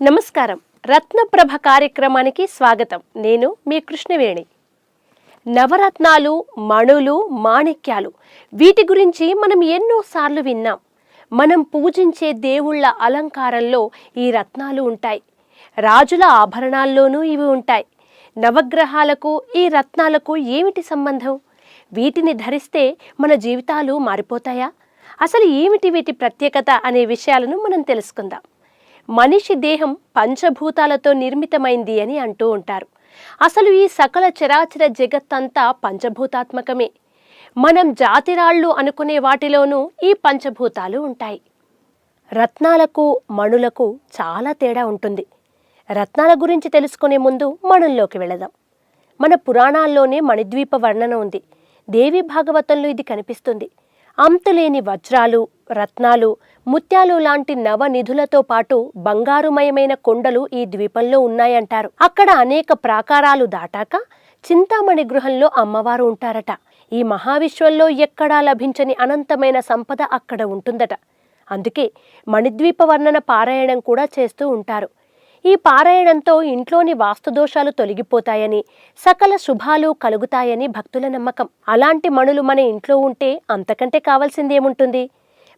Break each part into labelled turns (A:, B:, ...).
A: నమస్కారం. రత్నప్రభ కార్యక్రమానికి స్వాగతం. నేను మీ కృష్ణవేణి. నవరత్నాలు మణులు మాణిక్యాలు వీటి గురించి మనం ఎన్నోసార్లు విన్నాం. మనం పూజించే దేవుళ్ళ అలంకారంలో ఈ రత్నాలు ఉంటాయి. రాజుల ఆభరణాల్లోనూ ఇవి ఉంటాయి. నవగ్రహాలకు ఈ రత్నాలకు ఏమిటి సంబంధం? వీటిని ధరిస్తే మన జీవితాలు మారిపోతాయా? అసలు ఏమిటి వీటి ప్రత్యేకత అనే విషయాలను మనం తెలుసుకుందాం. మనిషి దేహం పంచభూతాలతో నిర్మితమైంది అని అంటూ ఉంటారు. అసలు ఈ సకల చరాచర జగత్తంతా పంచభూతాత్మకమే. మనం జాతిరాళ్ళు అనుకునే వాటిలోనూ ఈ పంచభూతాలు ఉంటాయి. రత్నాలకు మణులకు చాలా తేడా ఉంటుంది. రత్నాల గురించి తెలుసుకునే ముందు మణుల్లోకి వెళదాం. మన పురాణాల్లోనే మణిద్వీప వర్ణన ఉంది. దేవి భాగవతంలో ఇది కనిపిస్తుంది. అంతులేని వజ్రాలు రత్నాలు ముత్యాలు లాంటి నవనిధులతో పాటు బంగారుమయమైన కొండలు ఈ ద్వీపంలో ఉన్నాయంటారు. అక్కడ అనేక ప్రాకారాలు దాటాక చింతామణి గృహంలో అమ్మవారు ఉంటారట. ఈ మహావిశ్వంలో ఎక్కడా లభించని అనంతమైన సంపద అక్కడ ఉంటుందట. అందుకే మణిద్వీప వర్ణన పారాయణం కూడా చేస్తూ ఉంటారు. ఈ పారాయణంతో ఇంట్లోని వాస్తుదోషాలు తొలగిపోతాయని సకల శుభాలు కలుగుతాయని భక్తుల నమ్మకం. అలాంటి మణులు మన ఇంట్లో ఉంటే అంతకంటే కావాల్సిందేముంటుంది?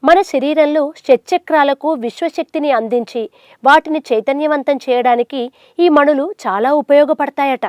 A: మన శరీరంలో షట్చక్రాలకు విశ్వశక్తిని అందించి వాటిని చైతన్యవంతం చేయడానికి ఈ మణులు చాలా ఉపయోగపడతాయట.